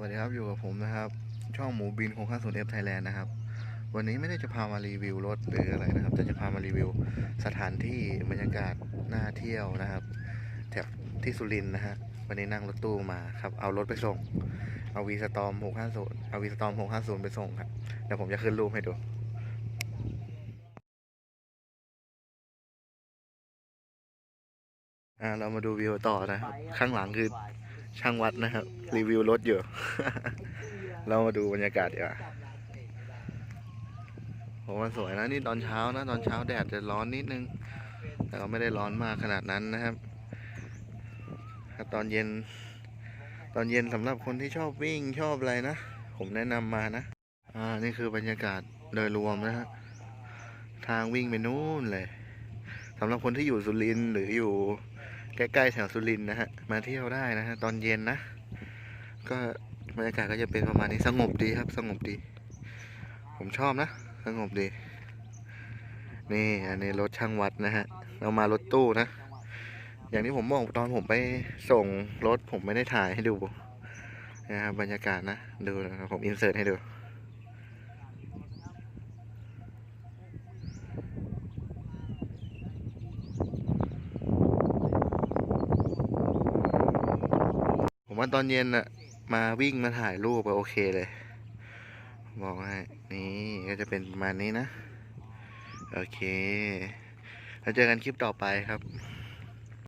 วัสดีครับอยู่กับผมนะครับ ช่องหมูบินโครงข้าศูนย์เอฟไทยแลนด์นะครับ วันนี้ไม่ได้จะพามารีวิวรถหรืออะไรนะครับ แต่จะพามารีวิวสถานที่บรรยากาศน่าเที่ยวนะครับแถบที่สุรินทร์นะฮะวันนี้นั่งรถตู้มาครับ เอารถไปส่ง เอาวีสตอม650เอาวีสตอม650ไปส่งครับเดี๋ยวผมจะขึ้นรูปให้ดูอ่าเรามาดูวิวต่อนะครับข้างหลังคือ ช่างวัดนะครับ รีวิวรถอยู่ เรามาดูบรรยากาศดีกว่าผมว่าสวยนะนี่ตอนเช้านะ ตอนเช้าแดดจะร้อนนิดนึง แต่ก็ไม่ได้ร้อนมากขนาดนั้นนะครับถ้าตอนเย็น ตอนเย็นสำหรับคนที่ชอบวิ่งชอบอะไรนะ ผมแนะนำมานะ อ่านี่คือบรรยากาศโดยรวมนะฮะทางวิ่งไปนู่นเลยสำหรับคนที่อยู่สุรินทร์หรืออยู่ ใกล้ๆแถวสุรินทร์นะฮะ มาเที่ยวได้นะฮะ ตอนเย็นนะ ก็บรรยากาศก็จะเป็นประมาณนี้สงบดีครับ สงบดี ผมชอบนะ สงบดี นี่ อันนี้รถช่างวัดนะฮะ เรามารถตู้นะ อย่างที่ผมบอกตอนผมไปส่งรถผมไม่ได้ถ่ายให้ดูนะครับบรรยากาศนะ ดูนะผมอินเสิร์ตให้ดู ว่าตอนเย็นอะมาวิ่งมาถ่ายรูปไปโอเคเลย บอกให้นี่ก็จะเป็นประมาณนี้นะ โอเค แล้วเจอกันคลิปต่อไปครับ